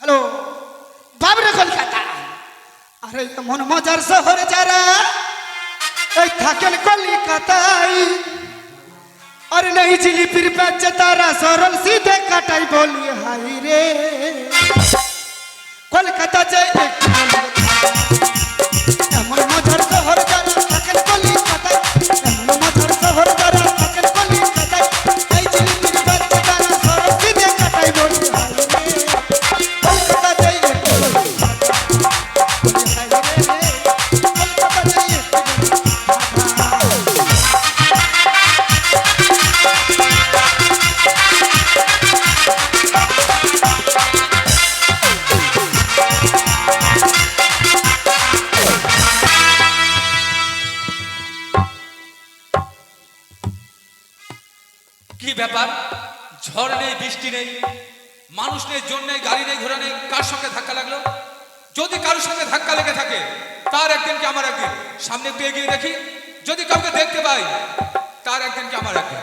Hello, বাবরে কলকাতা। আরে এমন মজার শহরে যারা, এই থাকেন কলিকাতায়। আর, নেই জিলিপির বেচে তারা সরল সিধে কাটাই বলি, হাই রে। কলকাতা যে ব্যাপার। ঝড় নেই বৃষ্টি নেই মানুষ নেই জন নেই গাড়ি নেই ঘোড়া নেই কার সঙ্গে ধাক্কা লাগল? যদি কারোর সঙ্গে ধাক্কা লেগে থাকে তার একদিন কি আমার একদিন? সামনে একটু এগিয়ে দেখি। যদি কাউকে দেখতে পাই তার একদিন কি আমার একদিন?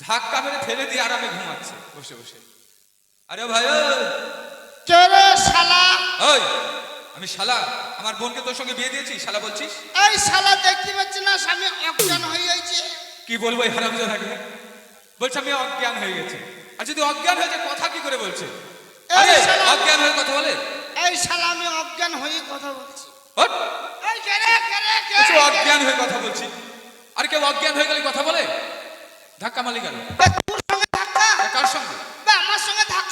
ধাক্কা মেরে ফেলে দিয়ে আরামে ঘুমাচ্ছে। বসে বসে। আরে ভাই কে রে শালা। ওই। আমি শালা আমার বোনকে তোর সঙ্গে বিয়ে দিয়েছি? শালা বলছিস? এই শালা দেখতে পাচ্ছি না স্বামী অজ্ঞান হয়ে যাইছে কি বলব এই হারামজাদাকে বলছে আমি অজ্ঞান হয়ে গেছি। আর যদি অজ্ঞান হয়েছে কথা কি করে বলছে? আরে অজ্ঞান হয়ে কথা বলে? এই শালা আমি অজ্ঞান হয়ে কথা বলছি। হট! এই কে রে কে রে কে বলছে রে? অজ্ঞান হয়ে কথা বলছি। আর কেউ অজ্ঞান হয়ে গেলে কথা বলে? ধাক্কা মালি কেন? তোর সঙ্গে ধাক্কা? কার সঙ্গে?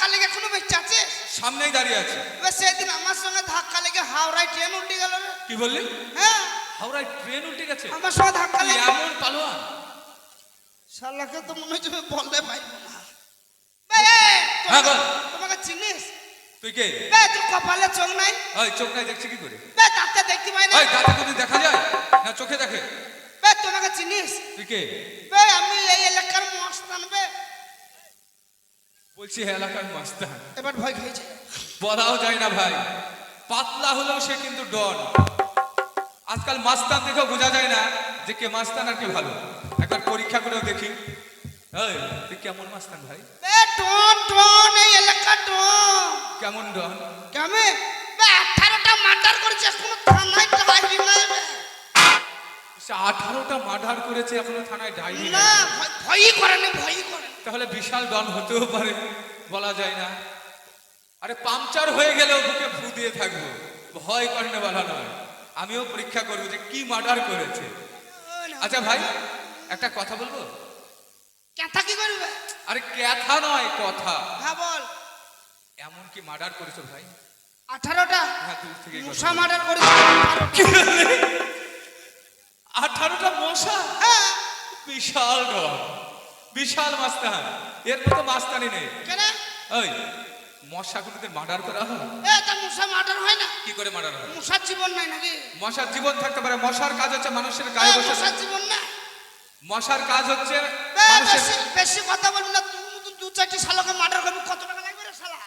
ধাক্কা লেগে কোনো বেঁচে আছে? সামনেই দাঁড়িয়ে আছে। সেদিন আমার সঙ্গে ধাক্কা লেগে হাওড়ায় ট্রেন উল্টে গেল রে। কি বললি? হ্যাঁ। হাওড়ায় ট্রেন উল্টে গেছে? আমার সঙ্গে ধাক্কা লেগে এমন পালোয়ান। শালাকে তো মনে হচ্ছে বলতে পারব না। হ্যাঁ, তোমাকে- চিনিস? তুই কে? বে তোর কপালে চোখ নাই? ওই চোখ নাই দেখছি কি করে? বে ডাক্তার দেখতে পাই না। ওই দাঁতে কোনো দেখা যায়? না চোখে দেখে? বে তোমাকে চিনিস? তুই কে? বে আমি এই এলাকার মস্তান বে। বলছি হে এলাকার মাস্তান এবার ভয় খেয়েছে বলাও যায় না ভাই। পাতলা হলেও সে কিন্তু ডন। আজকাল মাস্তান দেখেও বোঝা যায় না যে কে মাস্তান আর কে ভালো। একবার পরীক্ষা করেও দেখি। এই, তুই কেমন মাস্তান ভাই? ডন ডন এই এলাকা ডন। কেমন ডন? কেমন? আঠারোটা মার্ডার করেছে এখনও থানায়। সে আঠারোটা মার্ডার করেছে এখনও থানায় ডায়েরি না ভয়ই করে না ভয়ই করে তাহলে বিশাল ডন হতেও পারে বলা যায় না। আরে পাংচার হয়ে গেলেও বুকে ফু দিয়ে থাকব। ভয় করে না বলা নয়। আমিও পরীক্ষা করব যে কি মার্ডার করেছে। আচ্ছা ভাই একটা কথা বলব? ক্যাথা কি করবে? আরে ক্যাথা নয় কথা। হ্যাঁ বল। এমন কি মার্ডার করেছ ভাই? আঠারোটা? হ্যাঁ দূর থেকে মশা মার্ডার করেছে আঠারোটা মশা? হ্যাঁ। বিশাল ডর বিশাল মাস্তান এর মতো মাস্তানি নেই। কেন? ওই মশাগুলোদের মার্ডার করা হয়? এ তা মশা মার্ডার হয় না। কি করে মার্ডার হয়? মশার জীবন নাই নাকি? মশার জীবন থাকতে পারে। মশার কাজ হচ্ছে মানুষের গায়ে বসে মশার জীবন না মশার কাজ হচ্ছে বেশি কথা বলবি না। তুই দু চারটি শালাকে মার্ডার করবি। কত টাকা লাগবে রে শালা?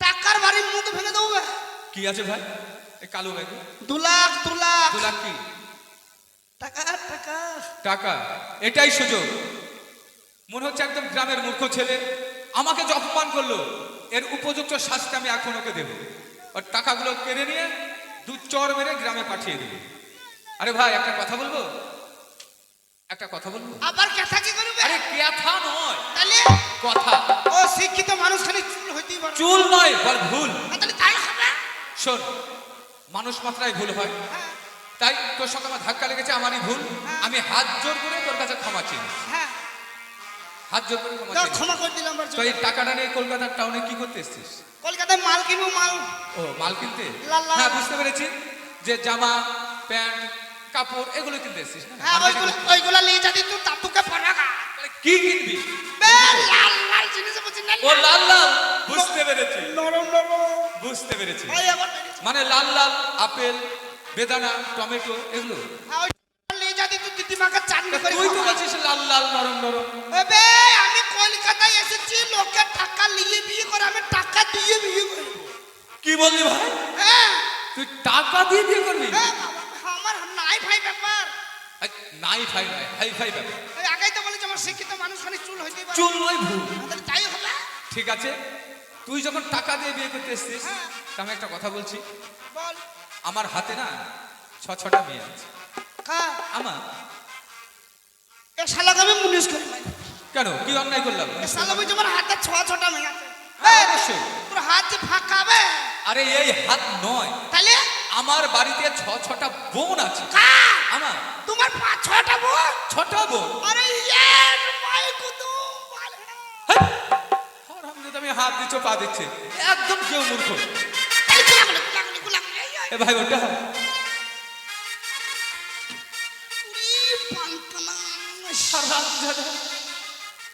টাকার বাড়ির মুখ ভেঙে দেবো। কি আছে ভাই? এই কালো ব্যাগে দু লাখ দু লাখ। দু লাখ কি? টাকা টাকা। টাকা এটাই সুযোগ। মনে হচ্ছে একদম গ্রামের মূর্খ ছেলে। আমাকে যে অপমান করল এর উপযুক্ত শাস্তি আমি এখন ওকে দেবো। আর টাকাগুলো কেড়ে নিয়ে দু চর মেরে গ্রামে পাঠিয়ে দেবো। আরে ভাই একটা কথা বলব? একটা কথা বলব? আবার ক্যাথা কি করবে? আরে ক্যাথা নয়। তাহলে? কথা। ও শিক্ষিত মানুষ খালি চুল হইতেই পারে। চুল নয় বল ভুল। তাহলে তাই হবে? শোন মানুষ মাত্রায় ভুল হয়। হ্যাঁ। তাই তোর সঙ্গে আমার ধাক্কা লেগেছে আমারই ভুল। আমি হাত জোর করে তোর কাছে ক্ষমা চিনি হ্যাঁ। হাত জোর করে ক্ষমা করে দিলাম তো এই টাকাটা নিয়ে কলকাতার টাউনে কি করতে এসছিস? কলকাতায় মাল কিনবো মাল। ও মাল কিনতে। হ্যাঁ বুঝতে পেরেছি। যে জামা প্যান্ট কাপড় এগুলো কিনতে এসছিস হ্যাঁ ওইগুলো ওইগুলো নিয়ে যাবি তুই দাদুকে পড়াগা কি কিনবি? লাল লাল জিনিস বুঝি না ও লাল। লাল বুঝতে পেরেছি। নরম নরম। বুঝতে পেরেছি। মানে লাল লাল আপেল বেদানা টমেটো এগুলো। ওই নিয়ে যাবি তুই দিদিমাকে চাটনি করে তুই তো বলছিস লাল লাল নরম নরম। এবে আমি কলকাতায় এসেছি টাকা নিয়ে বিয়ে করে আমি টাকা দিয়ে বিয়ে করব কি বললি ভাই? হ্যাঁ। তুই টাকা দিয়ে বিয়ে করবি? হ্যাঁ, আমার নাই ভাই ব্যাপার। নাই ফাই নাই হাই ফাই ব্যাপার। ওই আগেই তো বলেছি আমার শিক্ষিত মানুষ চুল পারে। চুল নয় ভুল। আমাদের তাই ঠিক আছে। তুই যখন টাকা দিয়ে বিয়ে করতে এসছিস হ্যাঁ। আমি একটা কথা বলছি। বল। আমার হাতে না ছ ছটা মেয়ে আছে। আমার। এ শালাকে আমি মুনিশ করি। কেন? কি অন্যায় করলাম? এ শালা বুঝি আমার হাতে ছ ছটা মেয়ে আছে। হ্যাঁ, অবশ্যই। তোর হাত যে ফাঁকা আরে এই হাত নয়। তাহলে? আমার বাড়িতে ছ ছটা বোন আছে। কা আমার। তোমার পাঁচ ছটা বোন? ছটা বোন? আরে ইয়ের ভাই কুতু আমি হাত দিচ্ছ পা দিচ্ছে একদম কেউ মূর্খ। এ ভাই ওটা উরি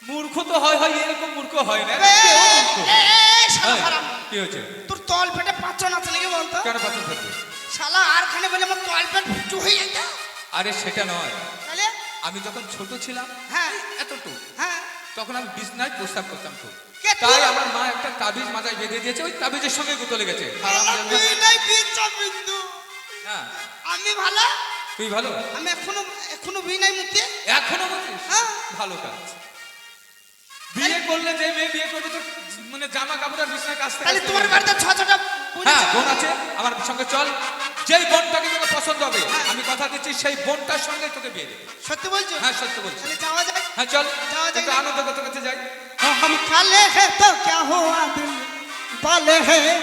মূর্খ তো হয় হয় এরকম মূর্খ হয় না। হারাম। কি হয়েছে? তোর তল পেটে পাঁচজন আছে নাকি বলতো? কেন পাচন করবে শালা আর খানে বলে আমার তল পেট ফুটু হয়ে যেত। আরে সেটা নয়। তাহলে? আমি যখন ছোট ছিলাম হ্যাঁ। এতটুকু। হ্যাঁ। তখন আমি বিছনায় প্রস্তাব করতাম খুব। তুই? আমার মা একটা তাবিজ মাথায় বেঁধে দিয়েছে ওই তাবিজের সঙ্গে গুতো লেগেছে। হ্যাঁ। আমি ভালো? তুই ভালো? আমি এখনও এখনও বিয়ে নাই মুক্তি এখনও হ্যাঁ। ভালো কাজ। বিয়ে করলে যে মেয়ে বিয়ে করবে তো মানে জামা কাপড় আর কাজ তাহলে তোমার বাড়িতে ছ ছটা বোন হ্যাঁ আছে? বোন আছে আমার সঙ্গে চল। যেই বোনটাকে তোকে পছন্দ হবে আমি কথা দিচ্ছি সেই বোনটার সঙ্গে তোকে বিয়ে দেবে। সত্যি বলছো? হ্যাঁ সত্যি বলছি। তাহলে যাওয়া যায় হ্যাঁ চল। যাওয়া যায় একটু আনন্দ করতে করতে যাই। हम काले हैं तो क्या हुआ दिल? वाले हैं।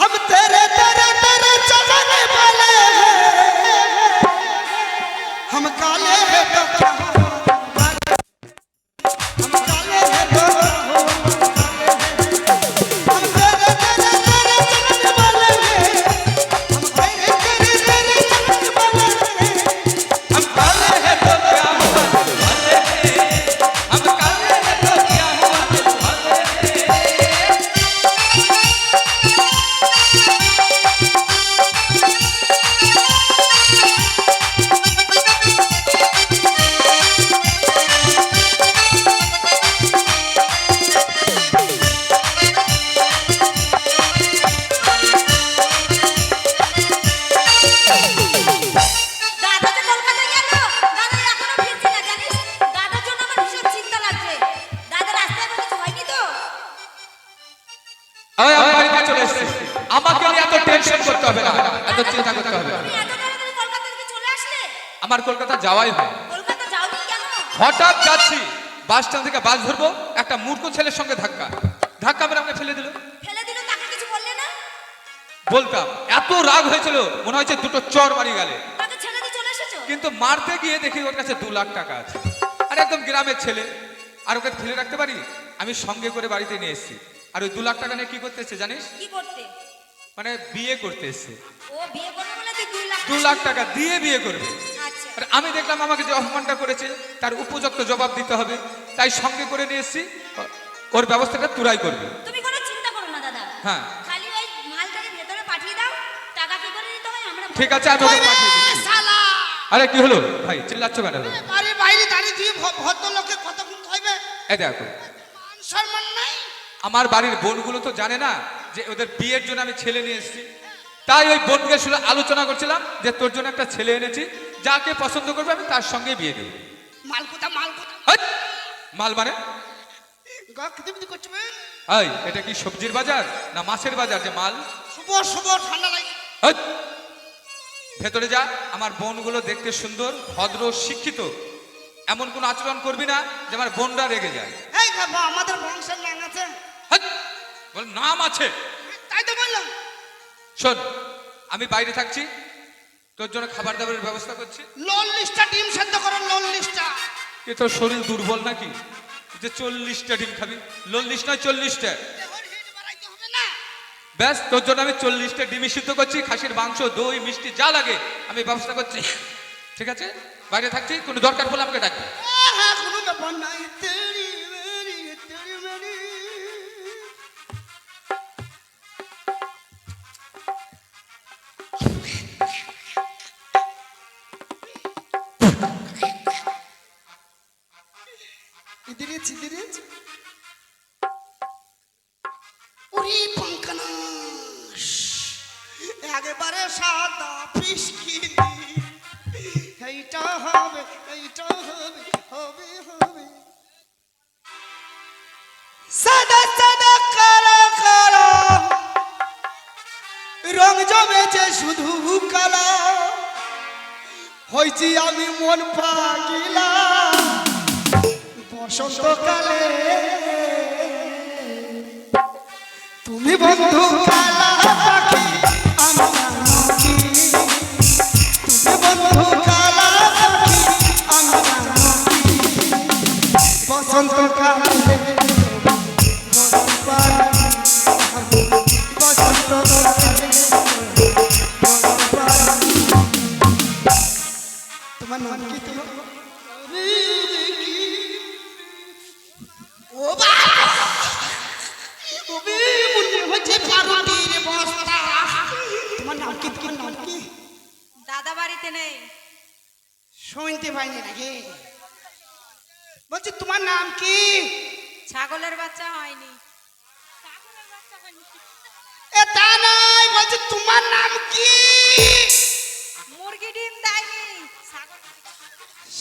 हम तेरे तेरे तेरे चमन वाले हैं। हम काले हैं तो क्या হঠাৎ যাচ্ছি বাস স্ট্যান্ড থেকে বাস ধরবো একটা মূর্খ ছেলের সঙ্গে ধাক্কা। ধাক্কা মেরে আমাকে ফেলে দিল। ফেলে দিল তাকে কিছু বললে না? বলতাম এত রাগ হয়েছিল মনে হয়েছে দুটো চর মারি গেলে। কিন্তু মারতে গিয়ে দেখি ওর কাছে দু লাখ টাকা আছে। আর একদম গ্রামের ছেলে। আর ওকে ফেলে রাখতে পারি? আমি সঙ্গে করে বাড়িতে নিয়ে এসেছি। আর ওই দু লাখ টাকা নিয়ে কি করতে এসছে জানিস? কি করতে? মানে বিয়ে করতে এসছে। ও বিয়ে করবে বলে দুই লাখ দু লাখ টাকা দিয়ে বিয়ে করবে। আমি দেখলাম আমাকে যে অপমানটা করেছে তার উপযুক্ত জবাব দিতে হবে। তাই সঙ্গে করে নিয়ে এসেছি। ওর ব্যবস্থাটা তুরাই করবে। তুমি কোনো চিন্তা করো না দাদা। হ্যাঁ। খালি ওই মালটাকে ভেতরে পাঠিয়ে দাও টাকা কি করে দিতে হয় আমরা ঠিক আছে আমি ওকে পাঠিয়ে দিচ্ছি। আরে কি হলো? ভাই চিল্লাচ্ছ কেন? বাড়ি বাইরে দাঁড়িয়ে হইবে দেখো। মান সম্মান নাই? আমার বাড়ির বোনগুলো তো জানে না যে ওদের বিয়ের জন্য আমি ছেলে নিয়ে এসেছি। তাই ওই বোনকে শুধু আলোচনা করছিলাম যে তোর জন্য একটা ছেলে এনেছি। যাকে পছন্দ করবে আমি তার সঙ্গে বিয়ে দেবো। মাল কোথা মাল মানে। এই এটা কি সবজির বাজার না মাছের বাজার যে মাল? শুভ শুভ ঠান্ডা লাগে! ভেতরে যা আমার বোনগুলো দেখতে সুন্দর ভদ্র শিক্ষিত। এমন কোন আচরণ করবি না যে আমার বোনরা রেগে যায়। এই আমাদের বংশের নাম আছে। হাট! বল নাম আছে। তাই তো বললাম। শোন আমি বাইরে থাকছি তোর জন্য খাবার দাবারের ব্যবস্থা করছি? লোন লিস্টটা ডিম সেদ্ধ করো লোন লিস্টটা এ তোর শরীর দুর্বল নাকি? যে চল্লিশটা ডিম খাবি। চল্লিশ নয় চল্লিশটা। ব্যাস তোর জন্য আমি চল্লিশটা ডিমি সিদ্ধ করছি খাসির মাংস দই মিষ্টি যা লাগে আমি ব্যবস্থা করছি। ঠিক আছে? বাইরে থাকছি কোনো দরকার পড়লে আমাকে ডাকবি। কোনো ব্যাপার নাই তুমি বন্ধু কালা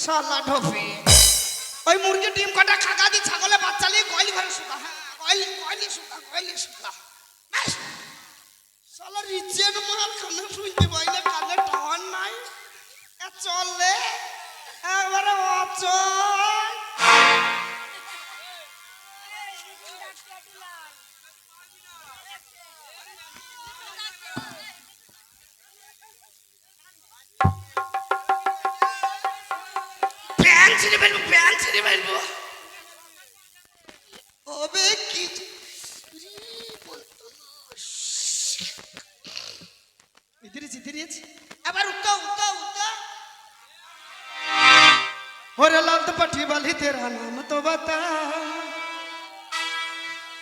শালা ঢপে। ওই মুরগি ডিম কটা খাকা দি ছাগলে বাচ্চা নিয়ে কয়লি ঘরে শুকা? হ্যাঁ কয়লি কয়লি শুকা কয়লি শুকা। শালা রিজেক্ট মাল কানে শুনতে পাইলে কানে টাওয়ার নাই। চলে একবারে অচল।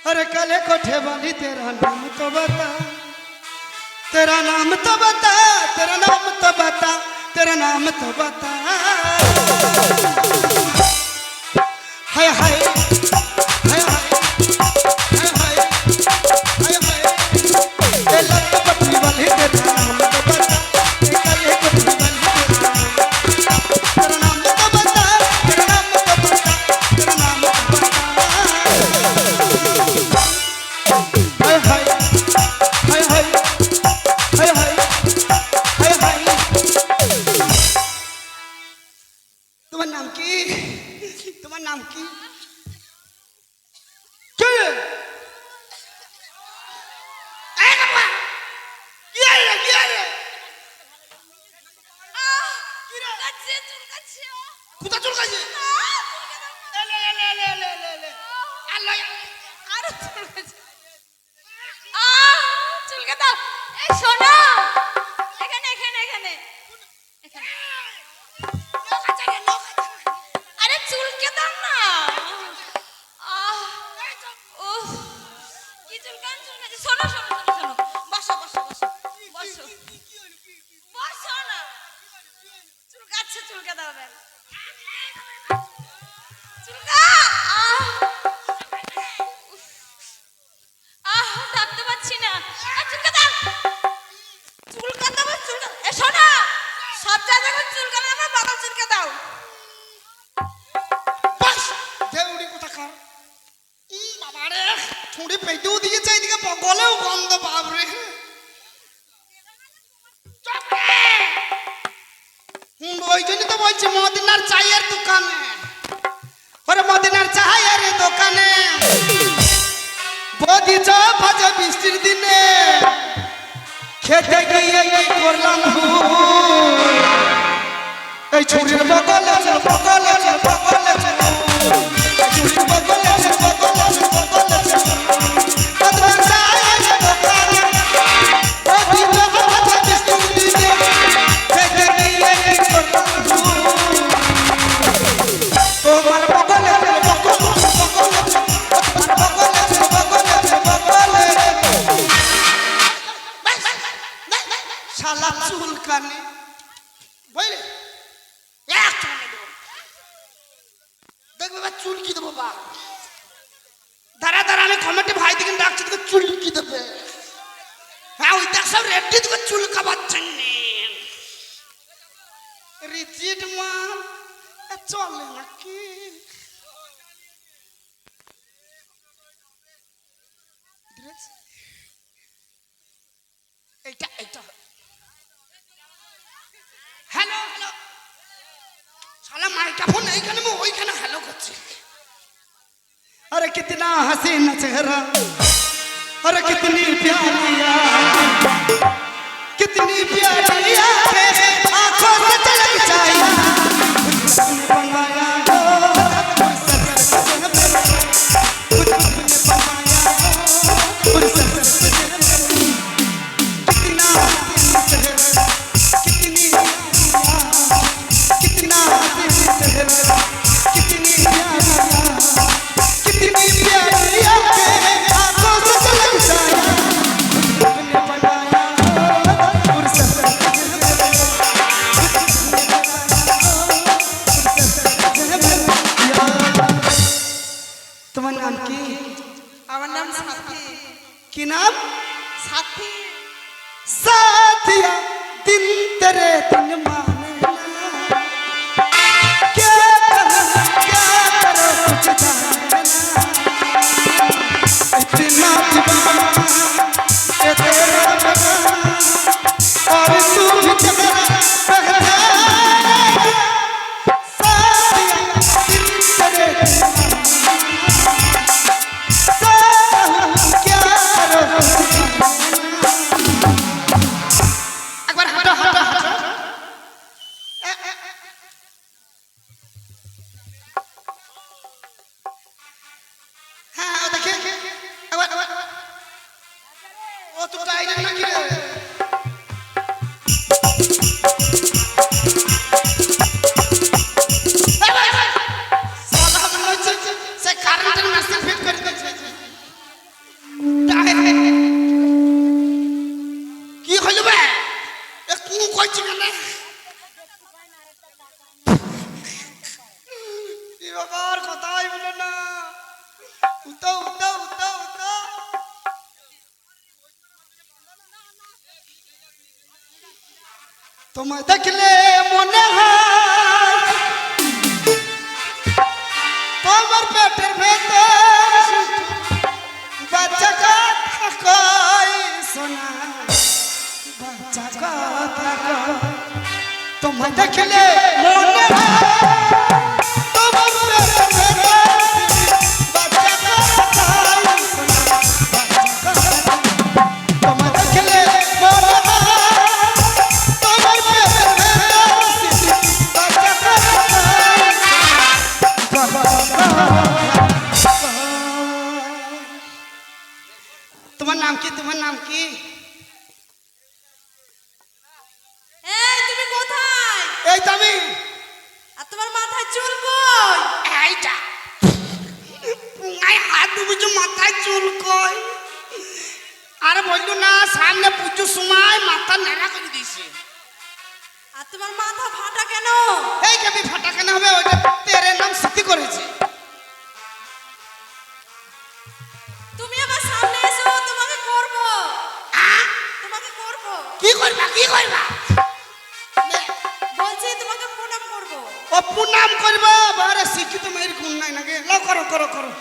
अरे काले कोठे वाली तेरा नाम तो बता। तेरा नाम तो बता, तेरा नाम तो बता, तेरा नाम तो बता। हाय हाय। চুলকাচ্ছে চুলকাচ্ছে কোথা চুলকাইছে এলে এলে এলে এলে এলে এলে আল্লাহ আরও চুলকাচ্ছে আহ চুলকে দাও এ শোনো ছুঁড়ি পেটেও দিয়েছে, এদিকে গলেও গন্ধ বাবরে ওই জন্য তো বলছি মদিনার চায়ের দোকানে। ওরে মদিনার চায়ের দোকানে। বদি চা ভাজা বৃষ্টির দিনে। খেতে গিয়ে করলাম। এই ছুরির বগলে বগলে শালা চুলকানি বুঝলি? এক দেখবে বা চুলকি দেবো বা দাঁড়া দাঁড়া, আমি কমিটি ভাই দিকে ডাকছি তোকে চুলকি দেবে? হ্যাঁ ওই দেখ, সব রেডি তোকে চুলকাবার জন্য। রিজিট মাল চলে নাকি? এইটা এইটা। হ্যালো হ্যালো শালা মাইকা ফোন এইখানে আমি ওইখানে হ্যালো করছি अरे कितना हसीन चेहरा अरे कितनी प्यारी यार कितनी प्यारी यार आंखों से ব্যাপার কথাই বলো না। উতা উতা উতা উতা তোমায় দেখলে মনে হয় তোমার পেটের ভেতর বাচ্চা কথা শোনা বাচ্চা কথা তোমায় দেখলে মনে হয় মাথা নেড়া করে দিয়েছে। আর তোমার মাথা ফাটা কেন? এই কেবি ফাটা কেন হবে ওইটা তেরে নাম স্মৃতি করেছে। তুমি আমার সামনে এসো তোমাকে করব। তোমাকে করব। কি করবা কি করবা? বলছি তোমাকে প্রণাম করব। ও প্রণাম করবা বারে শিক্ষিত মেয়ের গুণ নাই নাকি? লো করো করো করো।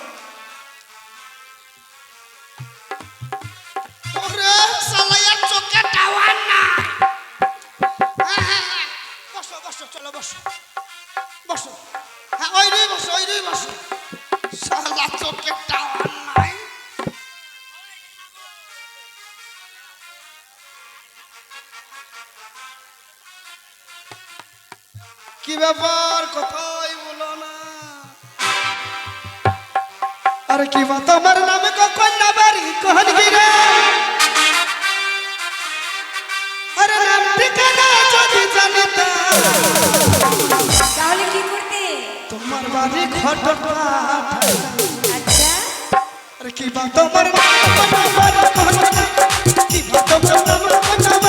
চলো, বসো। বসো। হ্যাঁ ওই রে বসো, ওই রে বসো। সালা চোখে টাওয়ার নাই। কি ব্যাপার? কথাই বলো না। আরে কি বা তোমার নামে কখন না বাড়ি কহন গিরে ঠিকানা যদি জানিতা। তাহলে কি করতে? তোমার বাড়ি ঘটনা আচ্ছা। আরে কি বা তোমার নাম কি বা তোমার নাম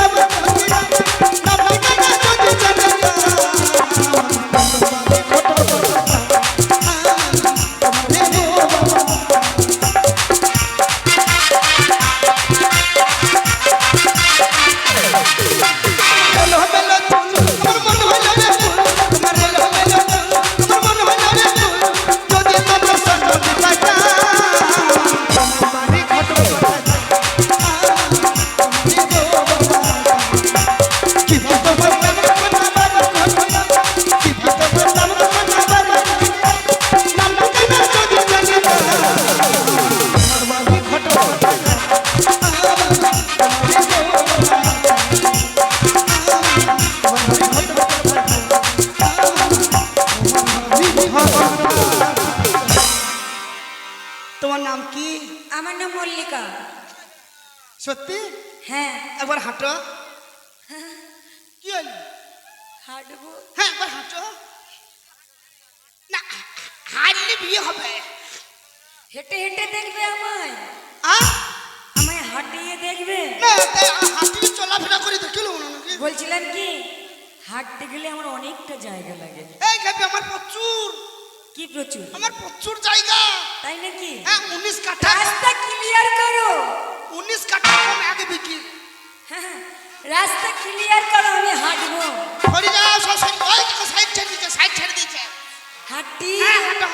বিয়ে হবে হেঁটে হেঁটে দেখবে আমায় আ? আমায় হাঁটিয়ে দেখবে না হাঁটিয়ে চলাফেরা করি তো কিলো নাকি বলছিলাম কি হাঁটতে গেলে আমার অনেকটা জায়গা লাগে এই খাবি আমার প্রচুর কি প্রচুর আমার প্রচুর জায়গা তাই নাকি হ্যাঁ উনিশ কাঠা রাস্তা ক্লিয়ার করো উনিশ কাঠা কম এক বিক্রি হ্যাঁ, রাস্তা ক্লিয়ার করো আমি হাঁটবো সরি যাও সব ওই সাইড ছেড়ে দিয়েছে সাইড ছেড়ে দিয়েছে হাঁটি হ্যাঁ হাঁটো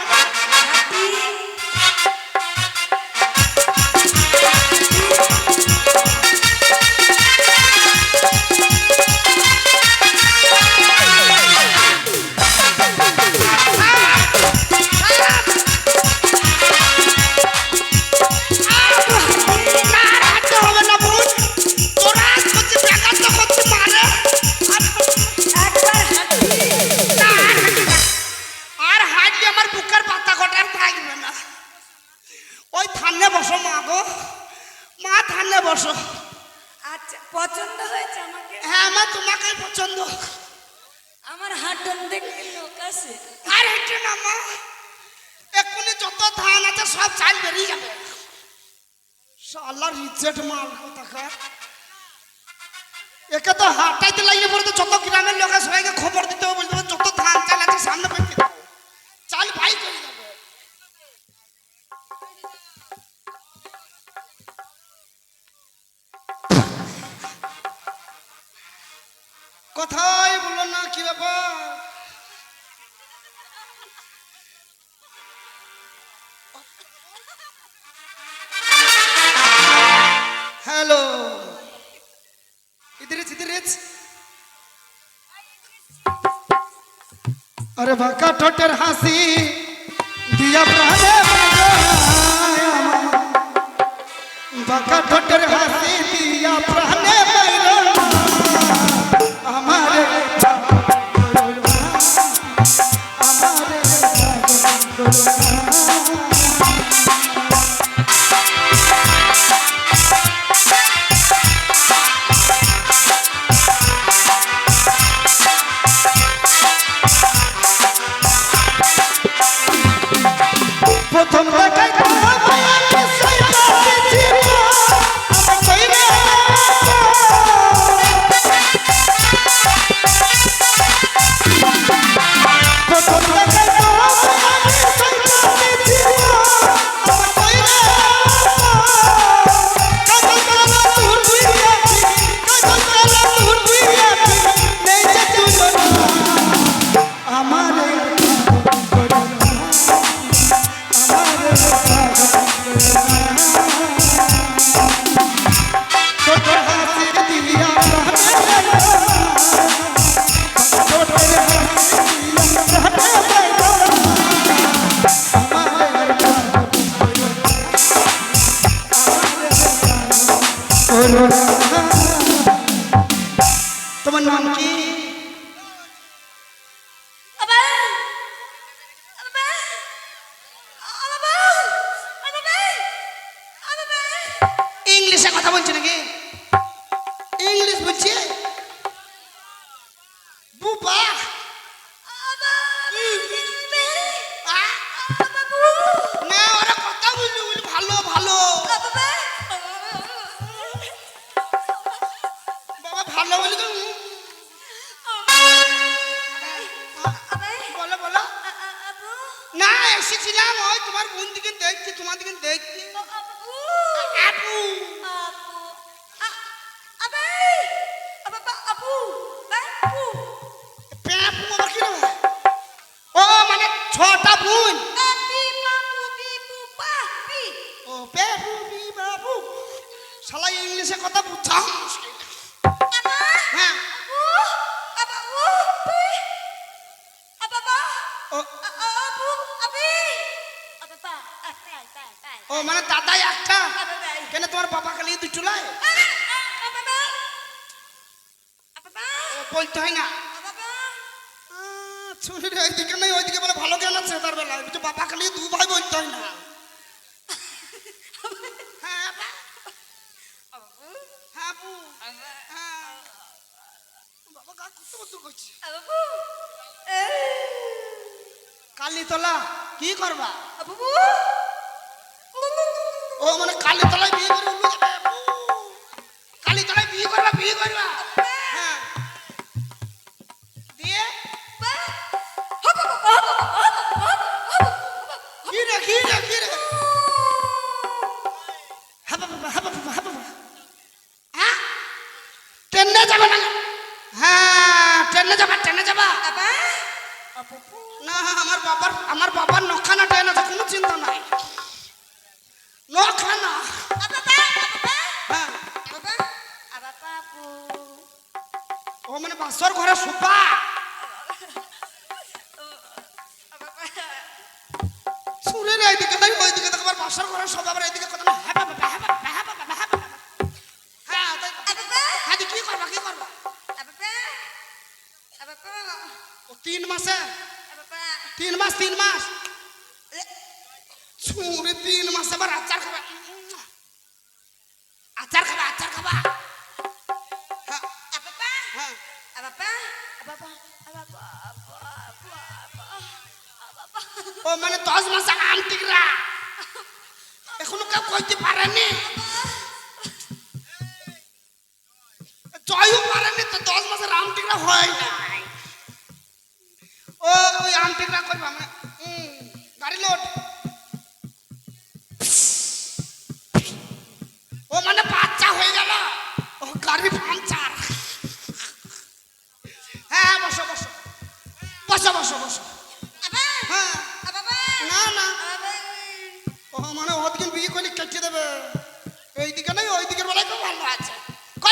ফাঁকা ঠোঁটের হাসি। দিয়া প্রাণে ফাঁকা ঠোঁটের হাসি দিয়া প্রাণ নাম কি? শালা ইংলিশে কথা মুশকিল হ্যাঁ। ও ও। মানে দাদাই একটা? কেন তোমার বাবা খালি দুটো লাই বলতে হয় না। শুনি রে এইদিকে নেই ওইদিকে বলে ভালো জ্ঞান আছে তার বেলা বাবা খালি দু ভাই বলতে হয় না হ্যাঁ। বাবা গা করতে বলতে করছি বাবু কালীতলা কি করবা ছুঁড়ে তিন মাস আবার আচার খাবা